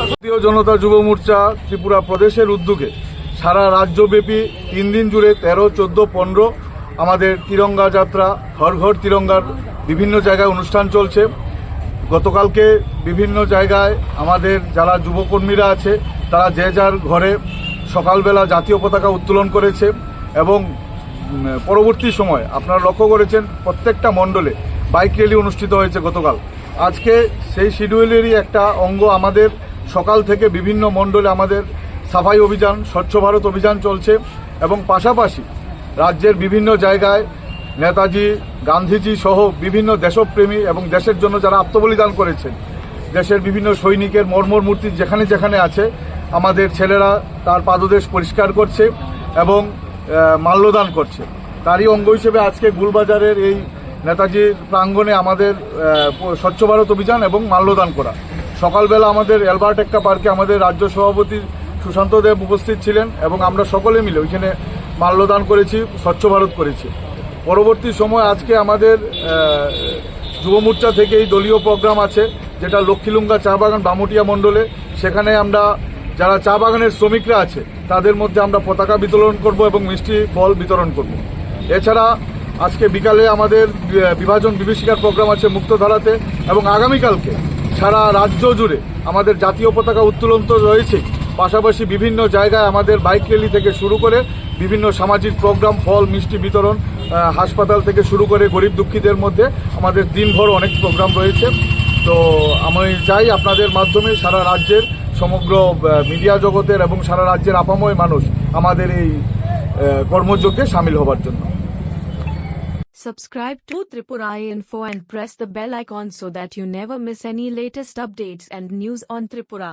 ভারতীয় জনতা যুব মোর্চা ত্রিপুরা প্রদেশের উদ্যোগে সারা রাজ্যব্যাপী তিন দিন জুড়ে তেরো, চোদ্দ, পনেরো আমাদের তিরঙ্গা যাত্রা ঘর ঘর তিরঙ্গার বিভিন্ন জায়গায় অনুষ্ঠান চলছে। গতকালকে বিভিন্ন জায়গায় আমাদের যারা যুবকর্মীরা আছে, তারা যে যার ঘরে সকালবেলা জাতীয় পতাকা উত্তোলন করেছে এবং পরবর্তী সময় আপনারা লক্ষ্য করেছেন প্রত্যেকটা মণ্ডলে বাইক র্যালি অনুষ্ঠিত হয়েছে গতকাল। আজকে সেই শিডিউলেরই একটা অঙ্গ আমাদের। সকাল থেকে বিভিন্ন মণ্ডলে আমাদের সাফাই অভিযান, স্বচ্ছ ভারত অভিযান চলছে এবং পাশাপাশি রাজ্যের বিভিন্ন জায়গায় নেতাজি, গান্ধীজি সহ বিভিন্ন দেশপ্রেমী এবং দেশের জন্য যারা আত্মবলিদান করেছেন, দেশের বিভিন্ন সৈনিকের মর্মর মূর্তি যেখানে যেখানে আছে আমাদের ছেলেরা তার পাদদেশ পরিষ্কার করছে এবং মাল্যদান করছে। তারই অঙ্গ হিসেবে আজকে গুলবাজারের এই নেতাজির প্রাঙ্গণে আমাদের স্বচ্ছ ভারত অভিযান এবং মাল্যদান করা। সকালবেলা আমাদের অ্যালবার্ট একটা পার্কে আমাদের রাজ্য সভাপতি সুশান্ত দেব উপস্থিত ছিলেন এবং আমরা সকলে মিলে ওইখানে মাল্যদান করেছি, স্বচ্ছ ভারত করেছি। পরবর্তী সময় আজকে আমাদের যুব মোর্চা থেকে এই দলীয় প্রোগ্রাম আছে, যেটা লক্ষ্মীলুঙ্গা চা বাগান বামুটিয়া মণ্ডলে। সেখানে আমরা যারা চা বাগানের শ্রমিকরা আছে, তাদের মধ্যে আমরা পতাকা বিতরণ করব এবং মিষ্টি ফল বিতরণ করব। এছাড়া আজকে বিকালে আমাদের বিভাজন বিভীষিকার প্রোগ্রাম আছে মুক্তধারাতে এবং আগামীকালকে সারা রাজ্য জুড়ে আমাদের জাতীয় পতাকা উত্তোলন তো রয়েছে পাশাপাশি বিভিন্ন জায়গায় আমাদের বাইক র্যালি থেকে শুরু করে বিভিন্ন সামাজিক প্রোগ্রাম, ফল, মিষ্টি বিতরণ হাসপাতাল থেকে শুরু করে গরিব দুঃখীদের মধ্যে আমাদের দিনভর অনেক প্রোগ্রাম রয়েছে। তো আমি চাই আপনাদের মাধ্যমে সারা রাজ্যের সমগ্র মিডিয়া জগতের এবং সারা রাজ্যের আপাময় মানুষ আমাদের এই কর্মযোগে সামিল হবার জন্য Subscribe to Tripura Info and press the bell icon so that you never miss any latest updates and news on Tripura.